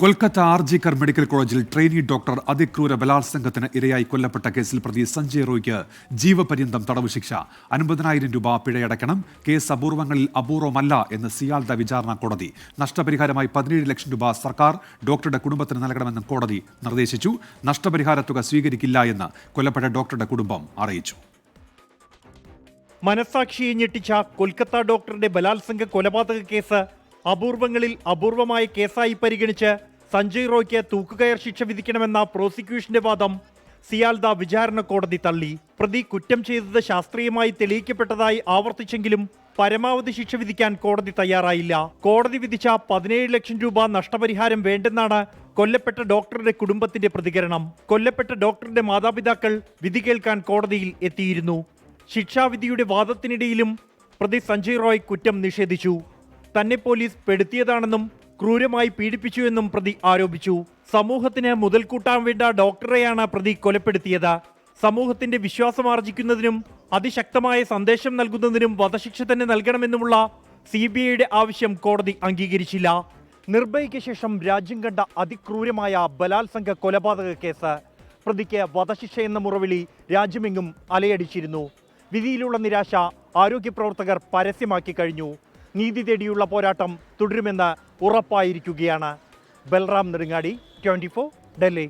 Kolkata RG Kar medical കോളേജിൽ trainee doctor അതിക്രൂര ബലാത്സംഗത്തിന് ഇരയായി കൊല്ലപ്പെട്ട കേസിൽ പ്രതി സഞ്ജയ് റോയ്ക്ക് ജീവപര്യന്തം തടവ് ശിക്ഷ. അൻപതിനായിരം രൂപ പിഴയടക്കണം കേസ് അപൂർവങ്ങളിൽ അപൂർവമല്ല എന്ന് സിയാൽദ വിചാരണ കോടതി. നഷ്ടപരിഹാരമായി പതിനേഴ് ലക്ഷം രൂപ സർക്കാർ ഡോക്ടറുടെ കുടുംബത്തിന് നൽകണമെന്ന് കോടതി നിർദ്ദേശിച്ചു. നഷ്ടപരിഹാര തുക സ്വീകരിക്കില്ല എന്ന് കൊല്ലപ്പെട്ട ഡോക്ടറുടെ കുടുംബം അറിയിച്ചു. മനസാക്ഷിയെ ഞെട്ടിച്ച കൊൽക്കത്ത ഡോക്ടറുടെ ബലാത്സംഗ കൊലപാതക കേസ് അപൂർവങ്ങളിൽ അപൂർവമായ കേസായി പരിഗണിച്ച് സഞ്ജയ് റോയ്ക്ക് തൂക്കുകയർ ശിക്ഷ വിധിക്കണമെന്ന പ്രോസിക്യൂഷന്റെ വാദം സിയാൽദ വിചാരണ കോടതി തള്ളി. പ്രതി കുറ്റം ചെയ്തത് ശാസ്ത്രീയമായി തെളിയിക്കപ്പെട്ടതായി ആവർത്തിച്ചെങ്കിലും പരമാവധി ശിക്ഷ വിധിക്കാൻ കോടതി തയ്യാറായില്ല. കോടതി വിധിച്ച പതിനേഴ് ലക്ഷം രൂപ നഷ്ടപരിഹാരം വേണ്ടെന്നാണ് കൊല്ലപ്പെട്ട ഡോക്ടറുടെ കുടുംബത്തിന്റെ പ്രതികരണം. കൊല്ലപ്പെട്ട ഡോക്ടറുടെ മാതാപിതാക്കൾ വിധി കേൾക്കാൻ കോടതിയിൽ എത്തിയിരുന്നു. ശിക്ഷാവിധിയുടെ വാദത്തിനിടയിലും പ്രതി സഞ്ജയ് റോയ് കുറ്റം നിഷേധിച്ചു. തന്നെ പോലീസ് പെടുത്തിയതാണെന്നും ക്രൂരമായി പീഡിപ്പിച്ചു എന്നും പ്രതി ആരോപിച്ചു. സമൂഹത്തിന് മുതൽക്കൂട്ടാൻ വേണ്ട ഡോക്ടറെയാണ് പ്രതി കൊലപ്പെടുത്തിയത്. സമൂഹത്തിന്റെ വിശ്വാസം ആർജിക്കുന്നതിനും അതിശക്തമായ സന്ദേശം നൽകുന്നതിനും വധശിക്ഷ തന്നെ നൽകണമെന്നുമുള്ള സി ബി ഐയുടെ ആവശ്യം കോടതി അംഗീകരിച്ചില്ല. നിർഭയയ്ക്ക് ശേഷം രാജ്യം കണ്ട അതിക്രൂരമായ ബലാത്സംഗ കൊലപാതക കേസ്. പ്രതിക്ക് വധശിക്ഷ എന്ന മുറവിളി രാജ്യമെങ്ങും അലയടിച്ചിരുന്നു. വിധിയിലുള്ള നിരാശ ആരോഗ്യ പ്രവർത്തകർ പരസ്യമാക്കി കഴിഞ്ഞു. നീതി തേടിയുള്ള പോരാട്ടം തുടരുമെന്ന് ഉറപ്പായിരിക്കുകയാണ്. ബൽറാം നെടുങ്ങാടി ട്വന്റി ഡൽഹി.